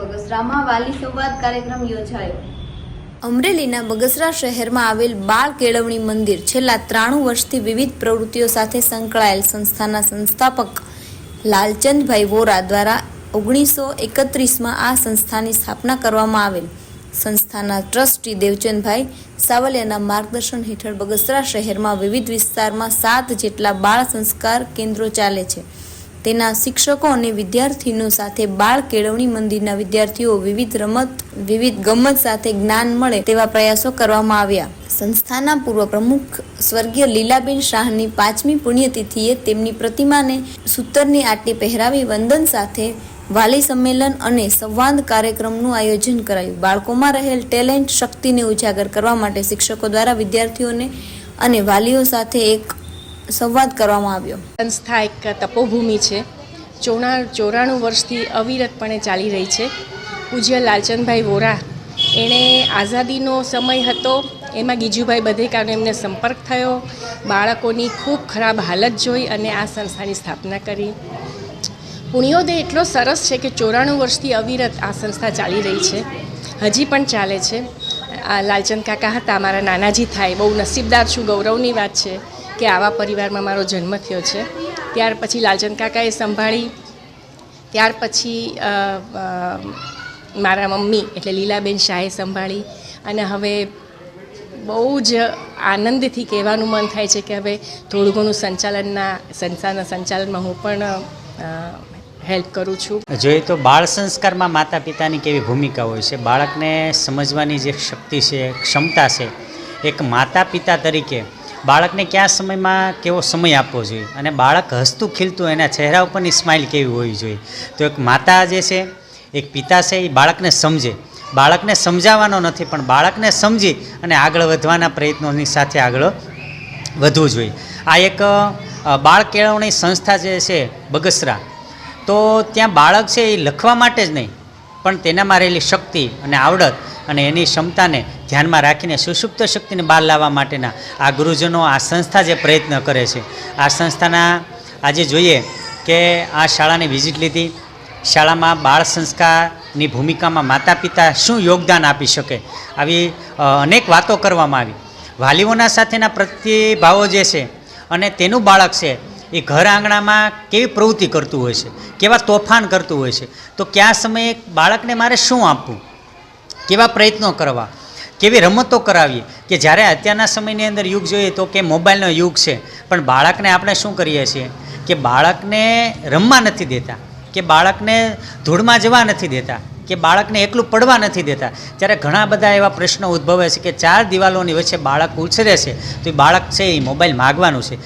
બગસરામાં વાલી સંવાદ કાર્યક્રમ યોજાયો. અમરેલીના બગસરા શહેરમાં આવેલ બાળ કેળવણી મંદિર છેલ્લા ત્રાણું વર્ષથી વિવિધ પ્રવૃત્તિઓ સાથે સંકળાયેલ સંસ્થાના સંસ્થાપક લાલચંદભાઈ વોરા દ્વારા ઓગણીસો એકત્રીસમાં આ સંસ્થાની સ્થાપના કરવામાં આવેલ. સંસ્થાના ટ્રસ્ટી દેવચંદભાઈ સાવલિયાના માર્ગદર્શન હેઠળ બગસરા શહેરમાં વિવિધ વિસ્તારમાં સાત જેટલા બાળ સંસ્કાર કેન્દ્રો ચાલે છે. તેના શિક્ષકો અને વિદ્યાર્થીનો સાથે બાળ કેળવણી મંદિરના વિદ્યાર્થીઓ વિવિધ રમત, વિવિધ ગમત સાથે જ્ઞાન મળે તેવા પ્રયાસો કરવામાં આવ્યા. સંસ્થાના પૂર્વ પ્રમુખ સ્વર્ગીય લીલાબેન શાહની પાંચમી પુણ્યતિથિએ તેમની પ્રતિમાને સૂતરની આટલી પહેરાવી વંદન સાથે વાલી સંમેલન અને સંવાદ કાર્યક્રમનું આયોજન કરાયું. બાળકોમાં રહેલ ટેલેન્ટ શક્તિને ઉજાગર કરવા માટે શિક્ષકો દ્વારા વિદ્યાર્થીઓને અને વાલીઓ સાથે એક સંવાદ કરવામાં આવ્યો. સંસ્થા એક તપોભૂમિ છે. ચોણા ચોરાણું વર્ષથી અવિરતપણે ચાલી રહી છે. પૂજ્ય લાલચંદભાઈ વોરા એણે આઝાદીનો સમય હતો. એમાં ગીજુભાઈ બધેકાનો એમને સંપર્ક થયો. બાળકોની ખૂબ ખરાબ હાલત જોઈ અને આ સંસ્થાની સ્થાપના કરી. પુણ્યોદય એટલો સરસ છે કે ચોરાણું વર્ષથી અવિરત આ સંસ્થા ચાલી રહી છે. હજી પણ ચાલે છે. આ લાલચંદ કાકા હતા, મારા નાનાજી થાય, બહુ નસીબદાર છું, ગૌરવની વાત છે. કે આવા પરિવારમાં મારો જન્મ થયો છે. ત્યાર પછી લાલચંદ કાકાએ સંભાળી, ત્યાર પછી મારા મમ્મી એટલે લીલાબેન શાહે સંભાળી અને હવે બહુ જ આનંદથી કહેવાનું મન થાય છે કે હવે થોડું ઘણું સંચાલનના સંસ્થાના સંચાલનમાં હું પણ હેલ્પ કરું છું. જોઈએ તો બાળ સંસ્કારમાં માતા પિતાની કેવી ભૂમિકા હોય છે? બાળકને સમજવાની જે શક્તિ છે, ક્ષમતા છે, એક માતા પિતા તરીકે બાળકને કયા સમયમાં કેવો સમય આપવો જોઈએ? અને બાળક હસતું ખીલતું એના ચહેરા ઉપરની સ્માઇલ કેવી હોવી જોઈએ? તો એક માતા જે છે, એક પિતા છે, એ બાળકને સમજે. બાળકને સમજાવવાનો નથી, પણ બાળકને સમજી અને આગળ વધવાના પ્રયત્નોની સાથે આગળ વધવું જોઈએ. આ એક બાળ કેળવણી સંસ્થા જે છે, બગસરા. તો ત્યાં બાળક છે એ લખવા માટે જ નહીં, પણ તેનામાં રહેલી શક્તિ અને આવડત અને એની ક્ષમતાને ધ્યાનમાં રાખીને સુષુપ્ત શક્તિને બહાર લાવવા માટેના આ ગુરુજનો આ સંસ્થા જે પ્રયત્ન કરે છે. આ સંસ્થાના આજે જોઈએ કે આ શાળાની વિઝિટ લીધી. શાળામાં બાળ સંસ્કારની ભૂમિકામાં માતા પિતા શું યોગદાન આપી શકે આવી અનેક વાતો કરવામાં આવી. વાલીઓના સાથેના પ્રતિભાવો જે છે અને તેનું બાળક છે એ ઘર આંગણામાં કેવી પ્રવૃત્તિ કરતું હોય છે, કેવા તોફાન કરતું હોય છે, તો કયા સમયે બાળકને મારે શું આપવું? કેવા પ્રયત્નો કરવા? કેવી રમતો કરાવીએ કે જ્યારે અત્યારના સમયની અંદર યુગ જોઈએ તો કે મોબાઈલનો યુગ છે, પણ બાળકને આપણે શું કરીએ છીએ? કે બાળકને રમવા નથી દેતા, કે બાળકને ધૂળમાં જવા નથી દેતા, કે બાળકને એકલું પડવા નથી દેતા. ત્યારે ઘણા બધા એવા પ્રશ્નો ઉદ્ભવે છે કે ચાર દિવાલોની વચ્ચે બાળક ઉછરે છે, તો એ બાળક છે એ મોબાઈલ માગવાનું છે.